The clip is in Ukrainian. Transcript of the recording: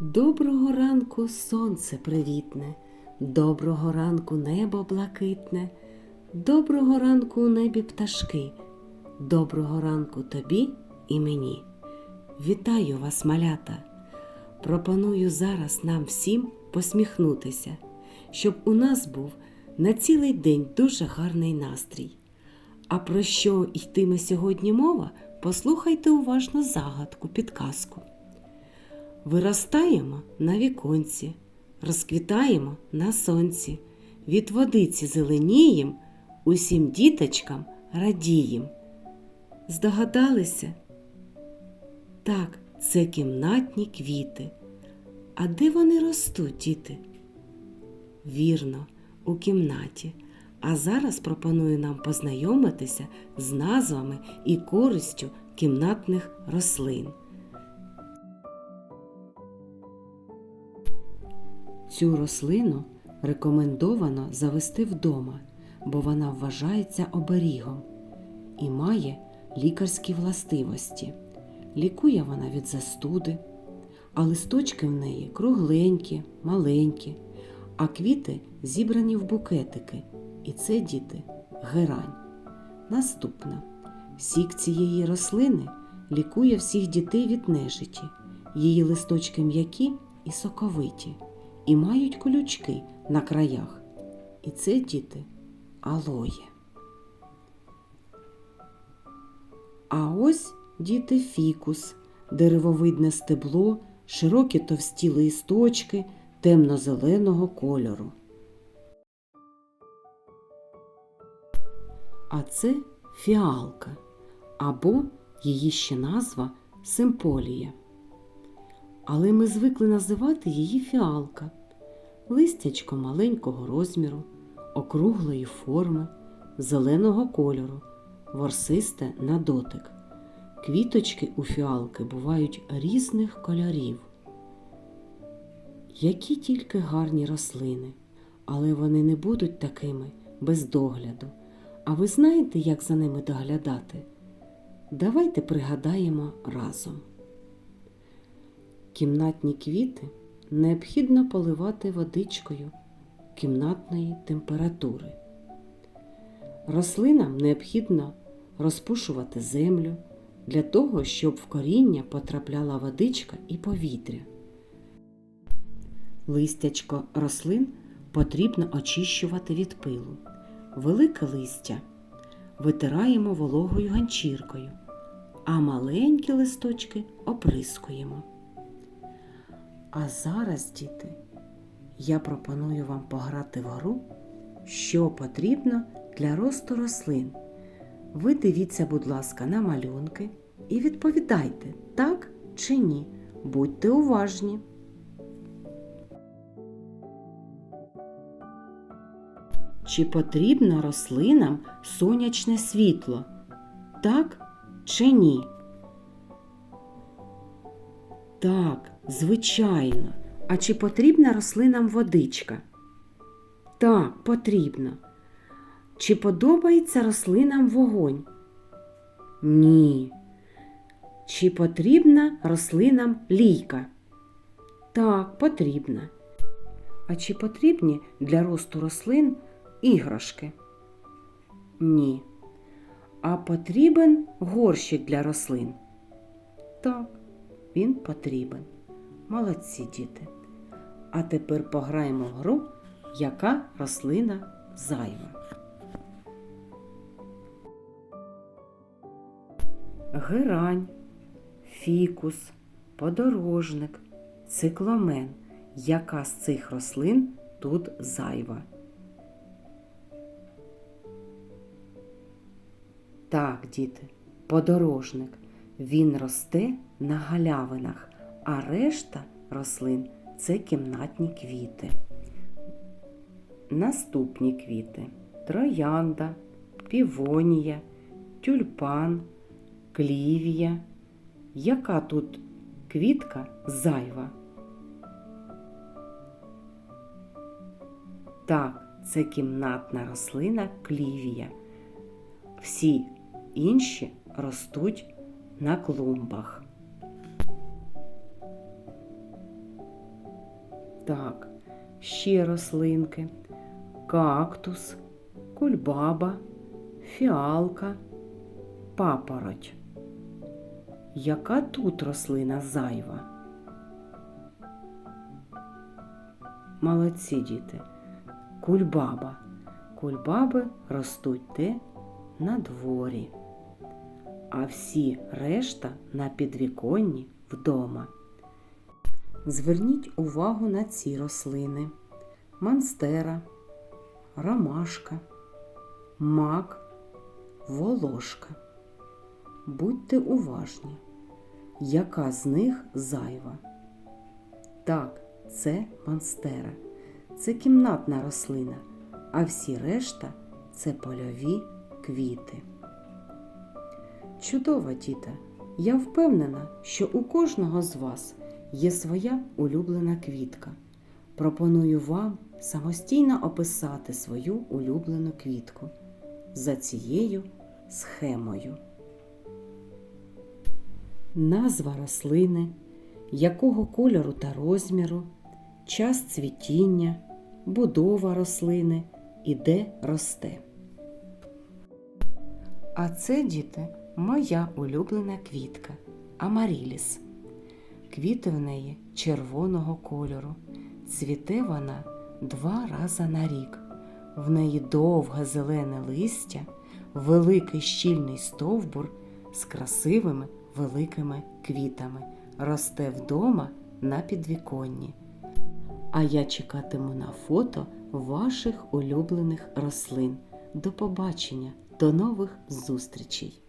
Доброго ранку сонце привітне, доброго ранку небо блакитне, доброго ранку у небі пташки, доброго ранку тобі і мені. Вітаю вас, малята! Пропоную зараз нам всім посміхнутися, щоб у нас був на цілий день дуже гарний настрій. А про що йтиме сьогодні мова, послухайте уважно загадку, підказку. Виростаємо на віконці, розквітаємо на сонці, від водиці зеленієм, усім діточкам радієм. Здогадалися? Так, це кімнатні квіти. А де вони ростуть, діти? Вірно, у кімнаті. А зараз пропоную нам познайомитися з назвами і користю кімнатних рослин. Цю рослину рекомендовано завести вдома, бо вона вважається оберігом і має лікарські властивості. Лікує вона від застуди, а листочки в неї кругленькі, маленькі, а квіти зібрані в букетики. І це діти герань. Наступна. Сік цієї рослини лікує всіх дітей від нежиті. Її листочки м'які і соковиті і мають колючки на краях. І це діти алоє. А ось діти фікус, деревовидне стебло, широкі товсті листочки темно-зеленого кольору. А це фіалка або її ще назва симполія. Але ми звикли називати її фіалка. Листячко маленького розміру, округлої форми, зеленого кольору, ворсисте на дотик. Квіточки у фіалки бувають різних кольорів. Які тільки гарні рослини, але вони не будуть такими без догляду. А ви знаєте, як за ними доглядати? Давайте пригадаємо разом. Кімнатні квіти необхідно поливати водичкою кімнатної температури. Рослинам необхідно розпушувати землю для того, щоб в коріння потрапляла водичка і повітря. Листячко рослин потрібно очищувати від пилу. Велике листя витираємо вологою ганчіркою, а маленькі листочки оприскуємо. А зараз, діти, я пропоную вам пограти в гру, що потрібно для росту рослин. Ви дивіться, будь ласка, на малюнки і відповідайте, так чи ні. Будьте уважні. Чи потрібно рослинам сонячне світло? Так чи ні? Так, звичайно. А чи потрібна рослинам водичка? Так, потрібно. Чи подобається рослинам вогонь? Ні. Чи потрібна рослинам лійка? Так, потрібна. А чи потрібні для росту рослин іграшки? Ні. А потрібен горщик для рослин? Так, він потрібен. Молодці діти. А тепер пограємо в гру, яка рослина зайва. Герань, фікус, подорожник, цикломен. Яка з цих рослин тут зайва? Так, діти, подорожник. Він росте на галявинах, а решта рослин це кімнатні квіти. Наступні квіти троянда, півонія, тюльпан, клівія. Яка тут квітка зайва? Так, це кімнатна рослина клівія. Всі інші ростуть на клумбах. Так, ще рослинки. Кактус, кульбаба, фіалка, папороть. Яка тут рослина зайва? Молодці діти. Кульбаба. Кульбаби ростуть де? На дворі. А всі решта на підвіконні вдома. Зверніть увагу на ці рослини: монстера, ромашка, мак, волошка. Будьте уважні, яка з них зайва. Так, це монстера, це кімнатна рослина, а всі решта це польові квіти. Чудова діта! Я впевнена, що у кожного з вас є своя улюблена квітка. Пропоную вам самостійно описати свою улюблену квітку за цією схемою. Назва рослини, якого кольору та розміру, час цвітіння, будова рослини і де росте. А це, діти, моя улюблена квітка Амаріліс. Квіти в неї червоного кольору. Цвіте вона два рази на рік. В неї довге зелене листя, великий щільний стовбур з красивими великими квітами. Росте вдома на підвіконні. А я чекатиму на фото ваших улюблених рослин. До побачення, до нових зустрічей!